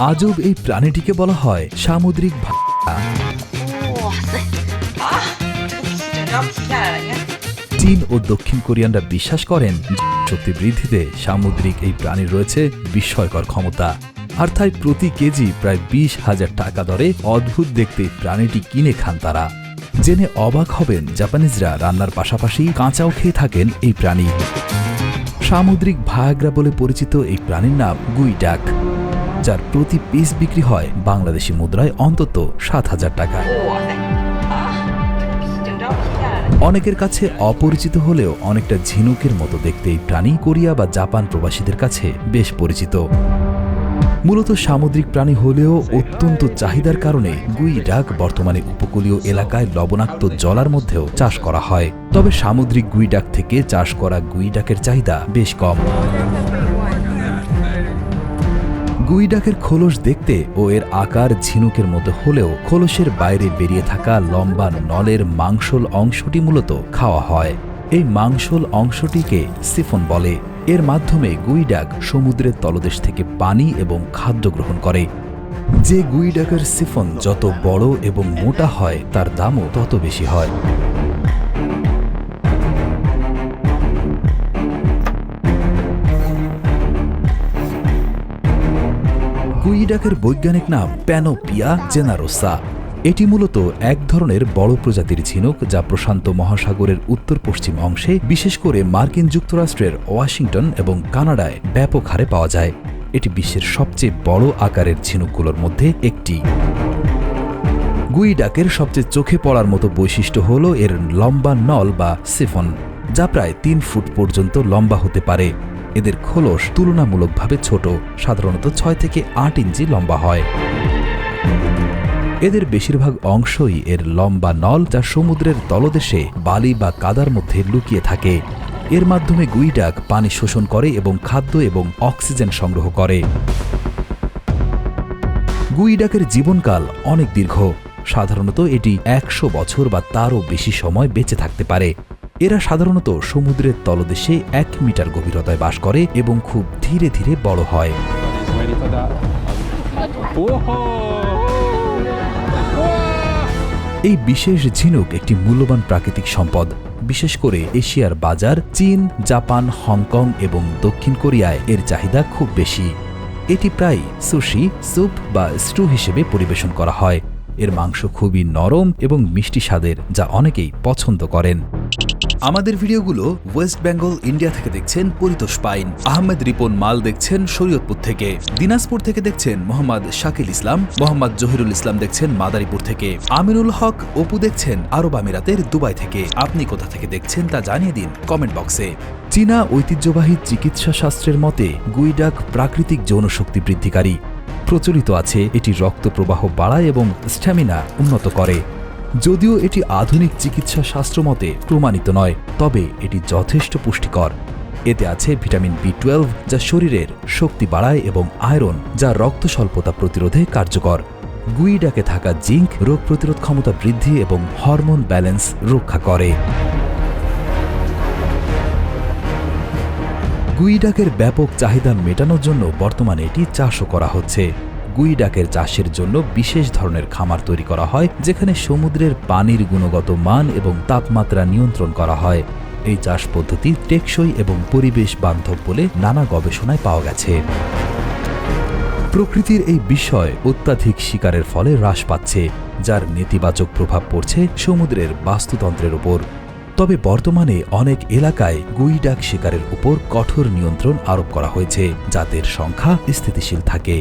আজব এই প্রাণীটিকে বলা হয় সামুদ্রিক ভাষা চীন ও দক্ষিণ কোরিয়ানরা বিশ্বাস করেন শক্তি বৃদ্ধিতে সামুদ্রিক এই প্রাণীর রয়েছে বিস্ময়কর ক্ষমতা। আর তাই প্রতি কেজি প্রায় বিশ হাজার টাকা দরে অদ্ভুত দেখতে প্রাণীটি কিনে খান তারা। জেনে অবাক হবেন জাপানিজরা রান্নার পাশাপাশি কাঁচাও খেয়ে থাকেন এই প্রাণী। সামুদ্রিক ভায়াগ্রা বলে পরিচিত এই প্রাণীর নাম গুই ডাক যার প্রতি পিস বিক্রি হয় বাংলাদেশি মুদ্রায় অন্তত সাত হাজার টাকা। অনেকের কাছে অপরিচিত হলেও অনেকটা ঝিনুকের মতো দেখতে এই প্রাণী কোরিয়া বা জাপান প্রবাসীদের কাছে বেশ পরিচিত। মূলত সামুদ্রিক প্রাণী হলেও অত্যন্ত চাহিদার কারণে গুই ডাক বর্তমানে উপকূলীয় এলাকায় লবণাক্ত জলার মধ্যেও চাষ করা হয়। তবে সামুদ্রিক গুই ডাক থেকে চাষ করা গুই ডাকের চাহিদা বেশ কম। গুই ডাকের খোলস দেখতে ও এর আকার ঝিনুকের মতো হলেও খোলসের বাইরে বেরিয়ে থাকা লম্বা নলের মাংসল অংশটি মূলত খাওয়া হয়। এই মাংসল অংশটিকে সিফন বলে। এর মাধ্যমে গুইডাক সমুদ্রের তলদেশ থেকে পানি এবং খাদ্য গ্রহণ করে। যে গুইডাকের সিফন যত বড় এবং মোটা হয়, তার দামও তত বেশি হয়। গুইডাকের বৈজ্ঞানিক নাম প্যানোপিয়া জেনারোসা। এটি মূলত এক ধরনের বড় প্রজাতির ঝিনুক যা প্রশান্ত মহাসাগরের উত্তর পশ্চিম অংশে, বিশেষ করে মার্কিন যুক্তরাষ্ট্রের ওয়াশিংটন এবং কানাডায় ব্যাপক হারে পাওয়া যায়। এটি বিশ্বের সবচেয়ে বড় আকারের ঝিনুকগুলোর মধ্যে একটি। গুইডাকের সবচেয়ে চোখে পড়ার মতো বৈশিষ্ট্য হল এর লম্বা নল বা সিফন, যা প্রায় তিন ফুট পর্যন্ত লম্বা হতে পারে। এদের খোলস তুলনামূলকভাবে ছোট, সাধারণত ছয় থেকে আট ইঞ্চি লম্বা হয়। এদের বেশিরভাগ অংশই এর লম্বা নল যা সমুদ্রের তলদেশে বালি বা কাদার মধ্যে লুকিয়ে থাকে। এর মাধ্যমে গুইডাক পানি শোষণ করে এবং খাদ্য এবং অক্সিজেন সংগ্রহ করে। গুইডাকের জীবনকাল অনেক দীর্ঘ। সাধারণত এটি একশো বছর বা তারও বেশি সময় বেঁচে থাকতে পারে। এরা সাধারণত সমুদ্রের তলদেশে এক মিটার গভীরতায় বাস করে এবং খুব ধীরে ধীরে বড় হয়। এই বিশেষ ঝিনুক একটি মূল্যবান প্রাকৃতিক সম্পদ। বিশেষ করে এশিয়ার বাজার, চীন, জাপান, হংকং এবং দক্ষিণ কোরিয়ায় এর চাহিদা খুব বেশি। এটি প্রায় সুশি, স্যুপ বা স্টু হিসেবে পরিবেশন করা হয়। এর মাংস খুবই নরম এবং মিষ্টি স্বাদের, যা অনেকেই পছন্দ করেন। আমাদের ভিডিওগুলো ওয়েস্ট বেঙ্গল, ইন্ডিয়া থেকে দেখছেন পরিতোষ পাইন, আহমেদ রিপন মাল দেখছেন শরীয়তপুর থেকে, দিনাজপুর থেকে দেখছেন মোহাম্মদ শাকিল ইসলাম, মোহাম্মদ জহিরুল ইসলাম দেখছেন মাদারীপুর থেকে, আমিনুল হক, অপু দেখছেন আরব আমিরাতের দুবাই থেকে, আপনি কোথা থেকে দেখছেন তা জানিয়ে দিন কমেন্ট বক্সে। চীনা ঐতিহ্যবাহী চিকিৎসা শাস্ত্রের মতে গুইডাক প্রাকৃতিক যৌনশক্তি বৃদ্ধিকারী। প্রচলিত আছে, এটি রক্ত প্রবাহ বাড়ায় এবং স্ট্যামিনা উন্নত করে। যদিও এটি আধুনিক চিকিৎসা শাস্ত্র মতে প্রমাণিত নয়, তবে এটি যথেষ্ট পুষ্টিকর। এতে আছে ভিটামিন বি টুয়েলভ যা শরীরের শক্তি বাড়ায় এবং আয়রন যা রক্ত স্বল্পতা প্রতিরোধে কার্যকর। গুইডাকে থাকা জিঙ্ক রোগ প্রতিরোধ ক্ষমতা বৃদ্ধি এবং হরমোন ব্যালেন্স রক্ষা করে। গুইডাকের ব্যাপক চাহিদা মেটানোর জন্য বর্তমানে এটি চাষও করা হচ্ছে। গুইডাকের চাষের জন্য বিশেষ ধরনের খামার তৈরি করা হয়, যেখানে সমুদ্রের পানির গুণগত মান এবং তাপমাত্রা নিয়ন্ত্রণ করা হয়। এই চাষ পদ্ধতি টেকসই এবং পরিবেশ বান্ধব বলে নানা গবেষণায় পাওয়া গেছে। প্রকৃতির এই বিষয় অত্যাধিক শিকারের ফলে হ্রাস পাচ্ছে, যার নেতিবাচক প্রভাব পড়ছে সমুদ্রের বাস্তুতন্ত্রের উপর। তবে বর্তমানে অনেক এলাকায় গুইডাক শিকারের উপর কঠোর নিয়ন্ত্রণ আরোপ করা হয়েছে, যাদের সংখ্যা স্থিতিশীল থাকে।